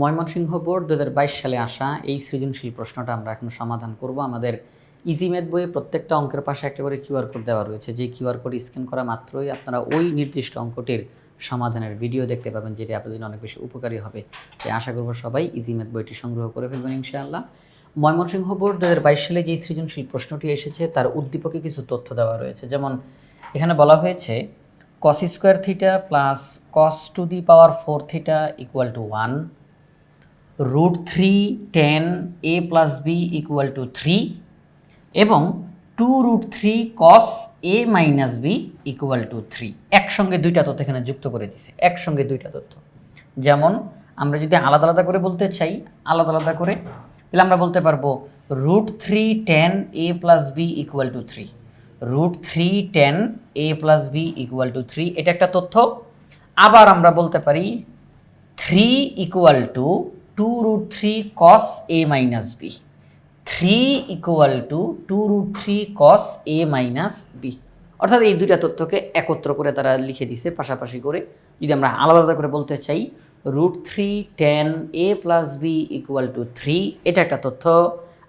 Mymensingh board দু হাজার বাইশ সালে আসা এই সৃজনশীল প্রশ্নটা আমরা এখন সমাধান করব। আমাদের ইজি ম্যাথ বইয়ে প্রত্যেকটা অঙ্কের পাশে একটা করে কিউআর কোড দেওয়া রয়েছে। যে কিউআর কোড স্ক্যান করা মাত্রই আপনারা ওই নির্দিষ্ট অঙ্কটির সমাধানের ভিডিও দেখতে পাবেন, যেটি আপনার জন্য অনেক বেশি উপকারী হবে। তাই আশা করব সবাই ইজি ম্যাথ বইটি সংগ্রহ করে ফেলবেন ইনশাআল্লাহ। ময়মনসিংহ বোর্ড দু হাজার বাইশ সালে যে সৃজনশীল প্রশ্নটি এসেছে, তার উদ্দীপকে কিছু তথ্য দেওয়া রয়েছে। যেমন, এখানে বলা হয়েছে cos square theta plus cos to the power four theta equal to one root three tan A plus B equal to three এবং two root three cos A minus B equal to three একসঙ্গে দুইটা তথ্য এখানে যুক্ত করে দিছে। একসঙ্গে দুইটা তথ্য। যেমন আমরা যদি আলাদা আলাদা করে বলতে চাই, আলাদা আলাদা করে, তাহলে আমরা বলতে পারব root three tan A plus B equal to three root three tan A plus B equal to three এটা একটা তথ্য। আবার আমরা বলতে পারি three equal to two root three cos A minus B three equal to two root three cos A minus B অর্থাৎ এই দুইটা তথ্যকে একত্র করে তারা লিখে দিছে, পাশাপাশি করে। যদি আমরা আলাদা আলাদা করে বলতে চাই root three tan A plus B equal to three এটা একটা তথ্য।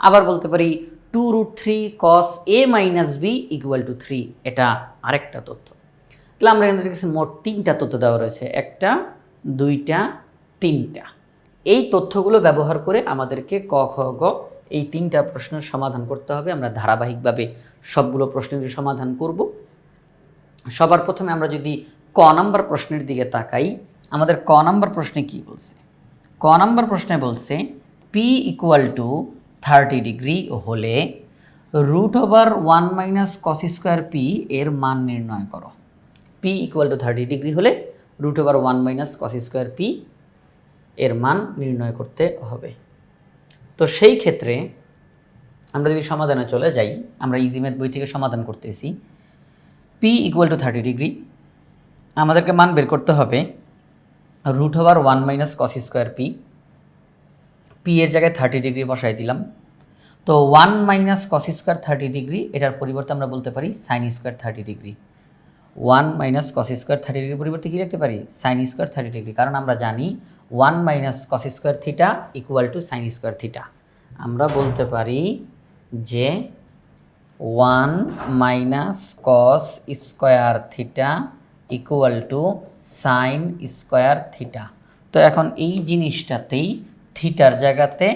আবার বলতে পারি two root three cos A minus B equal to three এটা আরেকটা তথ্য। তাহলে আমরা এখানে দেখছি মোট তিনটা তথ্য দেওয়া রয়েছে, একটা, দুইটা, তিনটা। এই তথ্যগুলো ব্যবহার করে আমাদেরকে ক, খ, গ এই তিনটা প্রশ্নের সমাধান করতে হবে। আমরা ধারাবাহিকভাবে সবগুলো প্রশ্নের সমাধান করব। সবার প্রথমে আমরা যদি ক নাম্বার প্রশ্নের দিকে তাকাই, আমাদের ক নাম্বার প্রশ্নে কি বলছে? ক নাম্বার প্রশ্নে বলছে P equal to thirty degree হলে root over one minus cos square P এর মান নির্ণয় করো। P equal to thirty degree হলে root over one minus cos square P এর মান নির্ণয় করতে হবে। তো সেই ক্ষেত্রে আমরা যদি সমাধানে চলে যাই, আমরা ইজি ম্যাথ বই থেকে সমাধান করতেছি। P equal to thirty degree আমাদেরকে মান বের করতে হবে root over one minus cos square P P এর জায়গায় থার্টি ডিগ্রি বসাই দিলাম। তো one minus cos square thirty degree এটার পরিবর্তে আমরা বলতে পারি sine square thirty degree one minus cos square thirty ডিগ্রির পরিবর্তে কী লিখতে পারি? সাইন স্কোয়ার থার্টি ডিগ্রি কারণ আমরা জানি one minus cos square theta equal to sine square theta আমরা বলতে পারি যে one minus cos square theta equal to sine square theta তো এখন এই জিনিসটাতেই থিটার জায়গাতে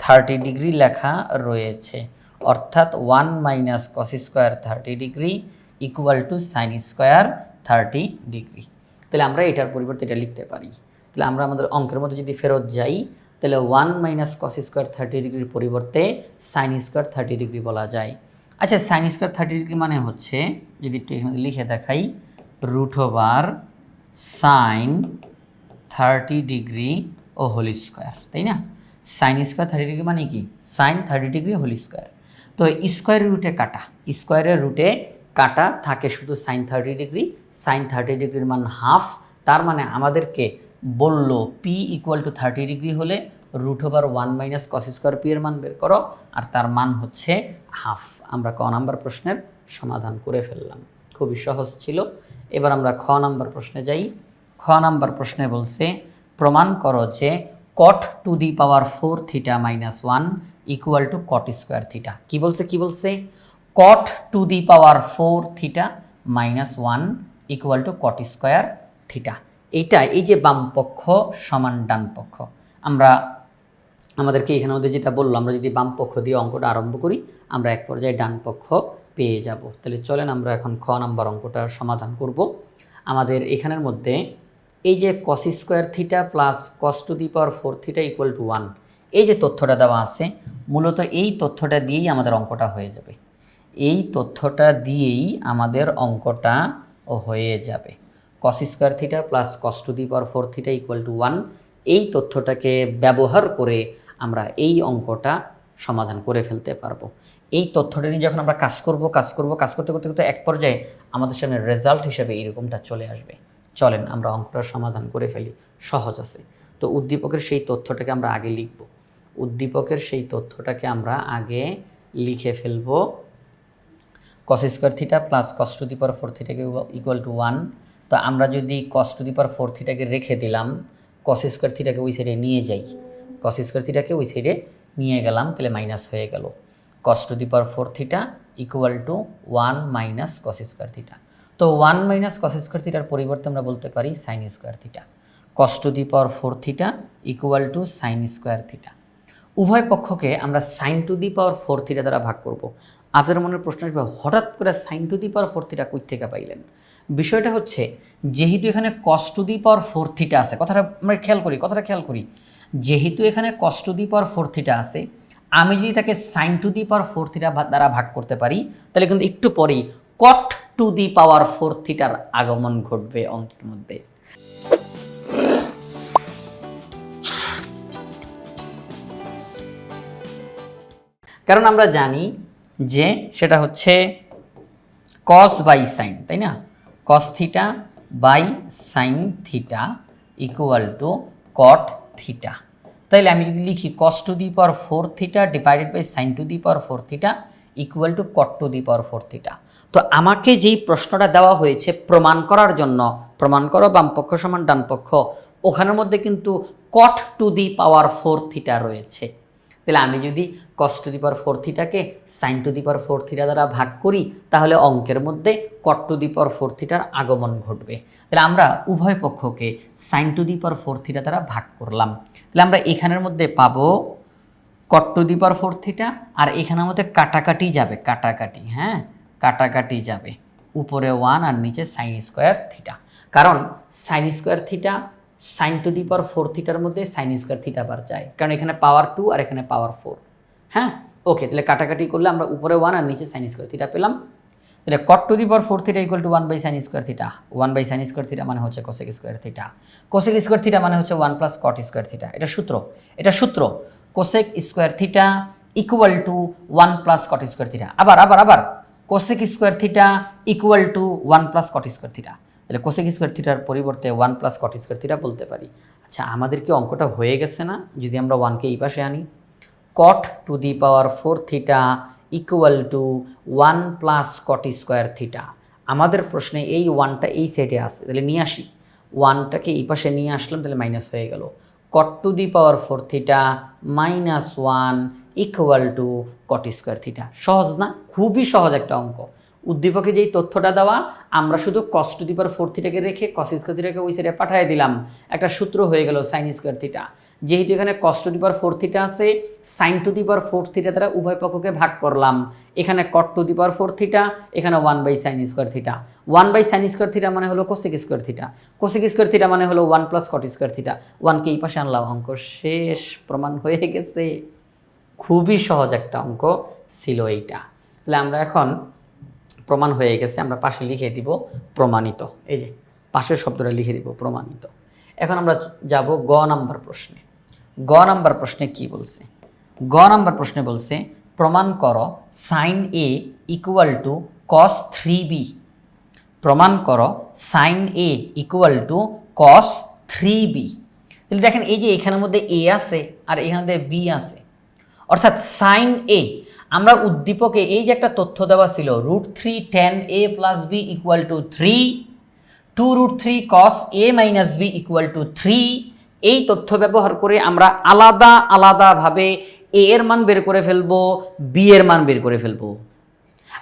থার্টি ডিগ্রি লেখা রয়েছে। অর্থাৎ one minus cos square thirty degree equal to sine square thirty degree তাহলে আমরা এটার পরিবর্তে এটা লিখতে পারি। তাহলে আমরা আমাদের অঙ্কের মধ্যে যদি ফেরত যাই, তাহলে one minus cos square thirty ডিগ্রির পরিবর্তে সাইন স্কোয়ার থার্টি ডিগ্রি বলা যায়। আচ্ছা সাইন স্কোয়ার থার্টি ডিগ্রি মানে হচ্ছে, যদি একটু এখানে লিখে দেখাই root over sine thirty degree ও হোল স্কোয়ার তাই না? সাইন স্কোয়ার থার্টি ডিগ্রি মানে কি? Sine thirty degree whole square তো স্কোয়ারের রুটে কাটা স্কোয়ারের রুটে কাটা, থাকে শুধু sine thirty degree sine thirty ডিগ্রির মান হাফ তার মানে আমাদেরকে বলল P equal to thirty degree হলে root over one minus cos square P এর মান বের করো, আর তার মান হচ্ছে হাফ আমরা ক নাম্বার প্রশ্নের সমাধান করে ফেললাম। খুবই সহজ ছিল। এবার আমরা খ নাম্বার প্রশ্নে যাই। খ নাম্বার প্রশ্নে বলছে, প্রমাণ করো যে cot to the power four theta minus one equal to cot square theta কী বলছে, কি বলছে? Cot to the power four theta minus one equal to cot square theta এইটা এই যে বাম পক্ষ সমান ডান পক্ষ। আমরা, আমাদেরকে এখানে মধ্যে যেটা বলল, আমরা যদি বাম পক্ষ দিয়ে অঙ্কটা আরম্ভ করি, আমরা এক পর্যায়ে ডান পক্ষ পেয়ে যাব। তাহলে চলেন আমরা এখন খ নাম্বার অঙ্কটা সমাধান করব। আমাদের এখানের মধ্যে এই যে cos square theta plus cos to the power four theta equal to one এই যে তথ্যটা দেওয়া আছে, মূলত এই তথ্যটা দিয়েই আমাদের অঙ্কটা হয়ে যাবে। এই তথ্যটা দিয়েই আমাদের অঙ্কটা হয়ে যাবে। Cos square theta plus cos the power four theta equal to one এই তথ্যটাকে ব্যবহার করে আমরা এই অঙ্কটা সমাধান করে ফেলতে পারব। এই তথ্যটা নিয়ে যখন আমরা কাজ করব কাজ করব, কাজ করতে করতে করতে এক পর্যায়ে আমাদের সামনে রেজাল্ট হিসেবে এইরকমটা চলে আসবে। চলেন আমরা অঙ্কটার সমাধান করে ফেলি। সহজ আছে। তো উদ্দীপকের সেই তথ্যটাকে আমরা আগে লিখব। উদ্দীপকের সেই তথ্যটাকে আমরা আগে লিখে ফেলব। Cos square theta plus cos the power four থিটাকে equal to one তো আমরা যদি cos to the power four থিটাকে রেখে দিলাম কস স্কোয়ার থিটাকে ওই সাইডে নিয়ে যাই। কস স্কোয়ার থিটাকে ওই সাইডে নিয়ে গেলাম, তাহলে মাইনাস হয়ে গেল। Cos to the power four theta equal to one minus cos square theta তো ওয়ান মাইনাস কস স্কোয়ার থিটার পরিবর্তে আমরা বলতে পারি sine square theta cos to the power four theta equal to sine square theta উভয় পক্ষকে আমরা sine to the power four theta দ্বারা ভাগ করব। আপনার মনের প্রশ্ন আসবে, হঠাৎ করে sine to the power four theta কই থেকে পাইলেন? বিষয়টা হচ্ছে, যেহেতু এখানে cos to the power four theta আছে, কথাটা আমরা খেয়াল করি, কথাটা খেয়াল করি। যেহেতু এখানে cos to the power four theta আছে, আমি যদি তাকে sine to the power four theta দ্বারা ভাগ করতে পারি, তাহলে কিন্তু একটু পরেই কট টু দি পাওয়ার ফোর থিটার আগমন ঘটবে অঙ্কের মধ্যে। কারণ আমরা জানি যে সেটা হচ্ছে কস বাই সাইন তাই না? Cos theta by sine theta equal to cot theta তাইলে আমি যদি লিখি cos to the power four theta divided by sine to the power four theta equal to cot to the power four theta তো আমাকে যেই প্রশ্নটা দেওয়া হয়েছে প্রমাণ করার জন্য, প্রমাণ করো বামপক্ষ সমান ডানপক্ষ, ওখানের মধ্যে কিন্তু cot to the power four theta রয়েছে। তাহলে আমি যদি cos to the power four থিটাকে sine to the power four theta দ্বারা ভাগ করি, তাহলে অঙ্কের মধ্যে কট টু দি পাওয়ার ফোর থিটার আগমন ঘটবে। তাহলে আমরা উভয় পক্ষকে sine to the power four theta দ্বারা ভাগ করলাম। তাহলে আমরা এখানের মধ্যে পাবো cot to the power four theta আর এখানের মধ্যে কাটাকাটি যাবে, কাটাকাটি হ্যাঁ? কাটাকাটি যাবে। উপরে ওয়ান আর নিচে সাইন স্কোয়ার থিটা কারণ sine square theta sine to the power four থিটার মধ্যে সাইন স্কোয়ার থিটা বার যায় কারণ এখানে পাওয়ার টু আর এখানে পাওয়ার ফোর হ্যাঁ? ওকে তাহলে কাটাকাটি করলে আমরা উপরে ওয়ান আর নিচে সাইন স্কোয়ার থিটা পেলাম। তাহলে cot to the power four theta equal to one by sine square theta one by sine square theta মানে হচ্ছে cosec square theta cosec square theta মানে হচ্ছে one plus cot square theta এটা সূত্র। এটা সূত্র। Cosec square theta equal to one plus cot square theta আবার আবার আবার। Cosec square theta equal to one plus cot square theta তাহলে কোসেক স্কোয়ার থিটার পরিবর্তে one plus cot square theta বলতে পারি। আচ্ছা আমাদের কি অঙ্কটা হয়ে গেছে না? যদি আমরা ওয়ানকে এই পাশে আনি। Cot to the power four theta equal to one plus cot square theta আমাদের প্রশ্নে এই ওয়ানটা এই সাইডে আসে তাহলে নিয়ে আসি। ওয়ানটাকে এই পাশে নিয়ে আসলাম, তাহলে মাইনাস হয়ে গেল। Cot to the power four theta minus one equal to cot square theta সহজ না? খুবই সহজ একটা অঙ্ক। উদ্দীপকে যেই তথ্যটা দেওয়া, আমরা শুধু কস টু দি পাওয়ার ফোর থিটাকে রেখে কস স্কোয়ার থিটাকে ওই সাইডে পাঠিয়ে দিলাম। একটা সূত্র হয়ে গেল সাইন স্কোয়ার থিটা যেহেতু এখানে cos to the power four theta আছে sine to the power four theta দ্বারা উভয় পক্ষকে ভাগ করলাম। এখানে cot to the power four theta এখানে one by sine square theta one by sine square theta মানে হলো cosec square theta cosec square theta মানে হলো one plus cot square theta ওয়ানকে এই পাশে আনলাম, অঙ্ক শেষ, প্রমাণ হয়ে গেছে। খুবই সহজ একটা অঙ্ক ছিল এইটা। তাহলে আমরা এখন প্রমাণ হয়ে গেছে, আমরা পাশে লিখে দিব প্রমাণিত। এই যে, পাশের শব্দটা লিখে দিব প্রমাণিত। এখন আমরা যাব গ নাম্বার প্রশ্নে। গ নাম্বার প্রশ্নে কি বলছে? গ নাম্বার প্রশ্নে বলছে, প্রমাণ করো sine A equal to cos three B প্রমাণ করো sine A equal to cos three B তাহলে দেখেন এই যে এখানের মধ্যে এ আছে আর মধ্যে বি আছে। অর্থাৎ সাইন এ আমরা উদ্দীপকে এই যে একটা তথ্য দেওয়া ছিল root three tan A plus B equal to three two root three cos A minus B equal to three এই তথ্য ব্যবহার করে আমরা আলাদা আলাদাভাবে এ এর মান বের করে ফেলব বি এর মান বের করে ফেলব।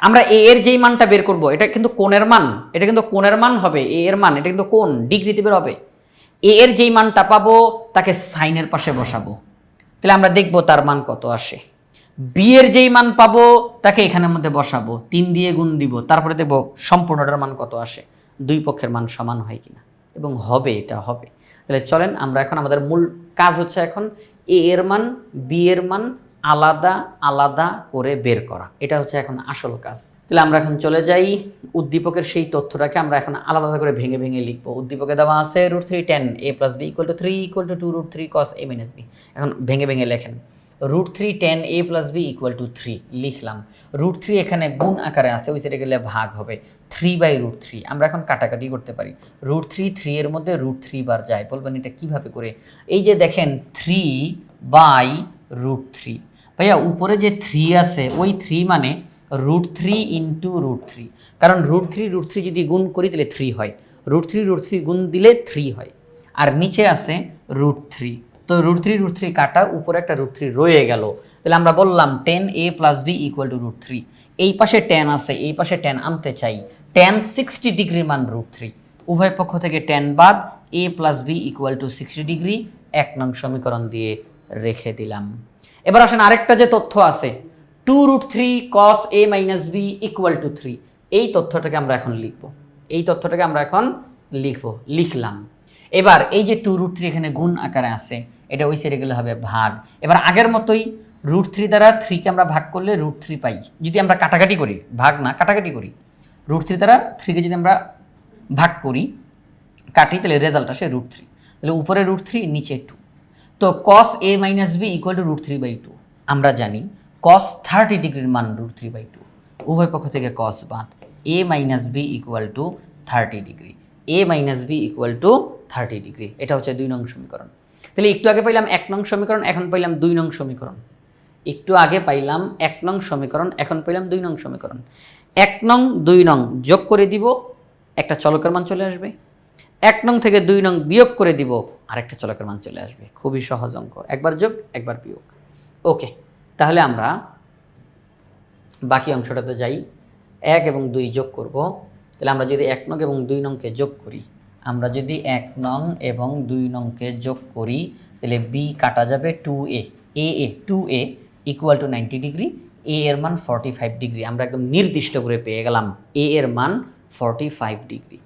আমরা এ এর যেই মানটা বের করব, এটা কিন্তু কোণের মান, এটা কিন্তু কোণের মান হবে এ এর মান, এটা কিন্তু কোন ডিগ্রিতে বের হবে। এ এর যেই মানটা পাবো, তাকে সাইনের পাশে বসাবো। তাহলে আমরা দেখব তার মান কত আসে। বি এর যেই মান পাবো, তাকে এখানের মধ্যে বসাবো। তিন দিয়ে গুণ দিব, তারপরে দেখব সম্পূর্ণটার মান কত আসে, দুই পক্ষের মান সমান হয় কিনা। এবং হবে, এটা হবে। তাহলে চলেন, আমরা এখন আমাদের মূল কাজ হচ্ছে এখন এ এর মান, বি এর মান আলাদা আলাদা করে বের করা। এটা হচ্ছে এখন আসল কাজ। তাহলে আমরা এখন চলে যাই, উদ্দীপকের সেই তথ্যটাকে আমরা এখন আলাদা আলাদা করে ভেঙে ভেঙে লিখব। উদ্দীপকে দেওয়া আছে root three tan A plus B equal to three equal to two root three cos A minus B এখন ভেঙে ভেঙে লেখেন। Root three tan A plus B equal to three লিখলাম। রুট থ্রি এখানে গুণ আকারে আছে, ওই সাইডে গেলে ভাগ হবে। থ্রি বাই রুট থ্রি আমরা এখন কাটাকাটি করতে পারি। রুট থ্রি থ্রি এর মধ্যে রুট থ্রি বার যায়, বলবেন এটা কীভাবে করে? এই যে দেখেন থ্রি বাই রুট থ্রি ভাইয়া, উপরে যে থ্রি আছে, ওই থ্রি মানে root three into root three কারণ রুট থ্রি রুট থ্রি যদি গুণ করি, তাহলে থ্রি হয়। রুট থ্রি রুট থ্রি গুণ দিলে থ্রি হয়। আর নিচে আছে রুট থ্রি তো রুট থ্রি রুট থ্রি কাটা, উপরে একটা রুট থ্রি রয়ে গেল। তাহলে আমরা বললাম tan A plus B equal to root three এই পাশে টেন আছে, এই পাশে টেন আনতে চাই। টেন সিক্সটি ডিগ্রি মান রুট থ্রি উভয় পক্ষ থেকে টেন বাদ A plus B equal to sixty degree এক নং সমীকরণ দিয়ে রেখে দিলাম। এবার আসেন আরেকটা যে তথ্য আছে। Two root three cos A minus B equal to three এই তথ্যটাকে আমরা এখন লিখব। এই তথ্যটাকে আমরা এখন লিখব, লিখলাম। এবার এই যে টু রুট থ্রি এখানে গুণ আকারে আছে, এটা ওই সাইডে গেলে হবে ভাগ। এবার আগের মতোই রুট থ্রি দ্বারা থ্রিকে আমরা ভাগ করলে রুট থ্রি পাই। যদি আমরা কাটাকাটি করি, ভাগ না, কাটাকাটি করি রুট থ্রি দ্বারা থ্রিকে যদি আমরা ভাগ করি, কাটি, তাহলে রেজাল্ট আসে রুট থ্রি তাহলে উপরে রুট থ্রি নিচে টু তো cos A minus B equal to root three by two আমরা জানি কস থার্টি ডিগ্রির মান রুট থ্রি বাই টু উভয় পক্ষ থেকে কস বাদ। A minus B equal to thirty degree A minus B equal to thirty degree এটা হচ্ছে দুই নং সমীকরণ। তাহলে একটু আগে পাইলাম এক নং সমীকরণ, এখন পাইলাম দুই নং সমীকরণ। একটু আগে পাইলাম এক নং সমীকরণ, এখন পাইলাম দুই নং সমীকরণ। এক নং, দুই নং যোগ করে দিব, একটা চলকের মান চলে আসবে। এক নং থেকে দুই নং বিয়োগ করে দিব, আরেকটা চলকের মান চলে আসবে। খুবই সহজ অঙ্ক, একবার যোগ, একবার বিয়োগ। ওকে, তাহলে আমরা বাকি অংশটাতে যাই। এক এবং দুই যোগ করব। তাহলে আমরা যদি এক নং এবং দুই নংকে যোগ করি আমরা যদি এক নং এবং দুই নংকে যোগ করি, তাহলে বি কাটা যাবে two A A A two A equal to ninety degree A এর মান ফর্টি ফাইভ ডিগ্রি আমরা একদম নির্দিষ্ট করে পেয়ে গেলাম। এ এর মান ফর্টি ফাইভ ডিগ্রি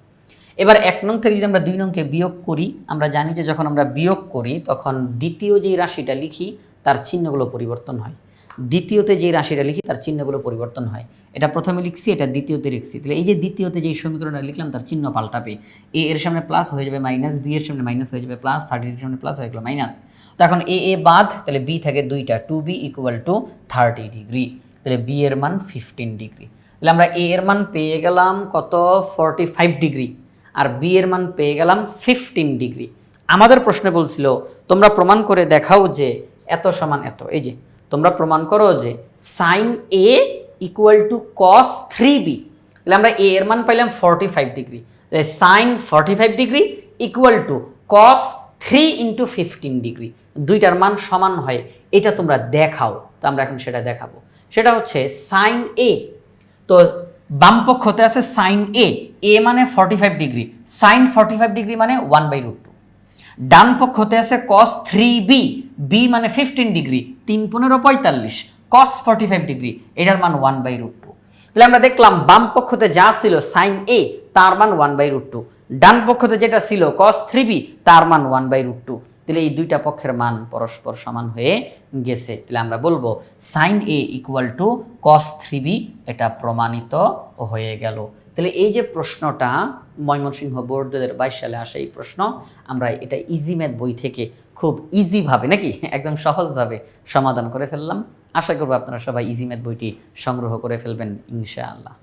এবার এক নং থেকে যদি আমরা দুই নংকে বিয়োগ করি, আমরা জানি যে যখন আমরা বিয়োগ করি, তখন দ্বিতীয় যেই রাশিটা লিখি, তার চিহ্নগুলো পরিবর্তন হয়। দ্বিতীয়তে যে রাশিটা লিখি, তার চিহ্নগুলো পরিবর্তন হয়। এটা প্রথমে লিখছি, এটা দ্বিতীয়তে লিখছি। তাহলে এই যে দ্বিতীয়তে যে সমীকরণটা লিখলাম, তার চিহ্ন পাল্টাবে। এ, এর সামনে প্লাস হয়ে যাবে মাইনাস বি এর সামনে মাইনাস হয়ে যাবে প্লাস থার্টির সামনে প্লাস হয়ে গেলো মাইনাস তো এখন এ এ বাদ, তাহলে বি থাকে দুইটা two B equal to thirty degree তাহলে বি এর মান ফিফটিন ডিগ্রি তাহলে আমরা এ এর মান পেয়ে গেলাম কত? ফর্টি ফাইভ ডিগ্রি আর বি এর মান পেয়ে গেলাম ফিফটিন ডিগ্রি আমাদের প্রশ্নে বলছিল, তোমরা প্রমাণ করে দেখাও যে এত সমান এত। এই যে তোমরা প্রমাণ করো যে sine A equal to cos three B তাহলে আমরা এ এর মান পাইলাম ফর্টি ফাইভ ডিগ্রি তাহলে sine forty five degree equal to cos three into fifteen degree দুইটার মান সমান হয়, এটা তোমরা দেখাও। তো আমরা এখন সেটা দেখাবো। সেটা হচ্ছে সাইন এ তো বাম পক্ষতে আছে সাইন এ এ মানে forty five degree sine forty five degree মানে ওয়ান বাই রুট ডান পক্ষতে আছে কস থ্রি বি বি মানে ফিফটিন ডিগ্রি তিন পনেরো পঁয়তাল্লিশ কস ফর্টি ফাইভ ডিগ্রি এটার মান ওয়ান বাই রুট টু তাহলে আমরা দেখলাম বাম পক্ষতে যা ছিল সাইন এ তার মান ওয়ান বাই রুট টু ডান পক্ষতে যেটা ছিল কস থ্রি বি তার মান ওয়ান বাই রুট টু তাহলে এই দুইটা পক্ষের মান পরস্পর সমান হয়ে গেছে। তাহলে আমরা বলব sine A equal to cos three B এটা প্রমাণিত হয়ে গেল। তাহলে এই যে প্রশ্নটা ময়মনসিংহ বোর্ড দু হাজার বাইশ সালে আসে এই প্রশ্ন, আমরা এটা ইজি ম্যাথ বই থেকে খুব ইজিভাবে নাকি একদম সহজভাবে সমাধান করে ফেললাম। আশা করব আপনারা সবাই ইজি ম্যাথ বইটি সংগ্রহ করে ফেলবেন, ইনশাআল্লাহ।